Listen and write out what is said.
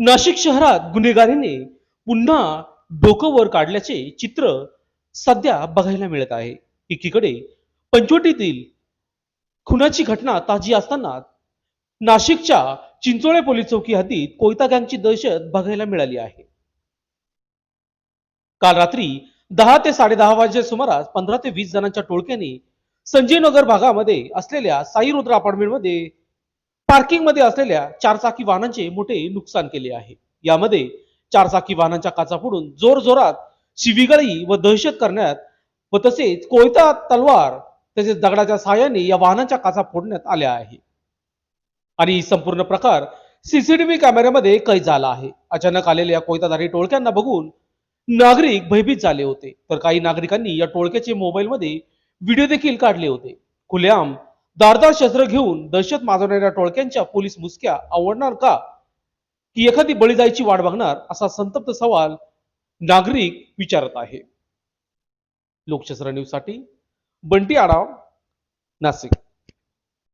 नाशिक शहरात गुन्हेगारीने पुन्हा डोकं वर काढल्याचे चित्र सध्या बघायला मिळत आहे. एकीकडे पंचवटीतील खुनाची घटना ताजी असताना नाशिकच्या चिंचोळे पोलीस चौकी हद्दीत कोयता गँगची दहशत बघायला मिळाली आहे. काल रात्री दहा ते साडेदहा वाजे सुमारास पंधरा ते वीस जणांच्या टोळक्याने संजय नगर भागामध्ये असलेल्या साई रुद्र अपार्टमेंटमध्ये पार्किंगमध्ये असलेल्या चारचाकी वाहनांचे मोठे नुकसान केले आहे. यामध्ये चारचाकी वाहनांच्या काचा फोडून जोर जोरात शिवीगाळी व दहशत करण्यात व तसेच कोयता तलवार तसेच दगडाच्या सहाय्याने या वाहनांच्या काचा फोडण्यात आल्या आहे. आणि संपूर्ण प्रकार सीसीटीव्ही कॅमेऱ्यामध्ये कैद झाला आहे. अचानक आलेल्या कोयताधारी टोळक्यांना बघून नागरिक भयभीत झाले होते. तर काही नागरिकांनी या टोळक्याचे मोबाईलमध्ये व्हिडिओ देखील काढले होते. खुलेआम दारदार शस्त्र घेऊन दहशत माजवणाऱ्या टोळक्यांच्या पोलीस मुसक्या आवडणार का? की एखादी बळी जायची वाट बघणार? असा संतप्त सवाल नागरिक विचारत आहे. लोकशस्त्र न्यूजसाठी बंटी आडाव नाशिक.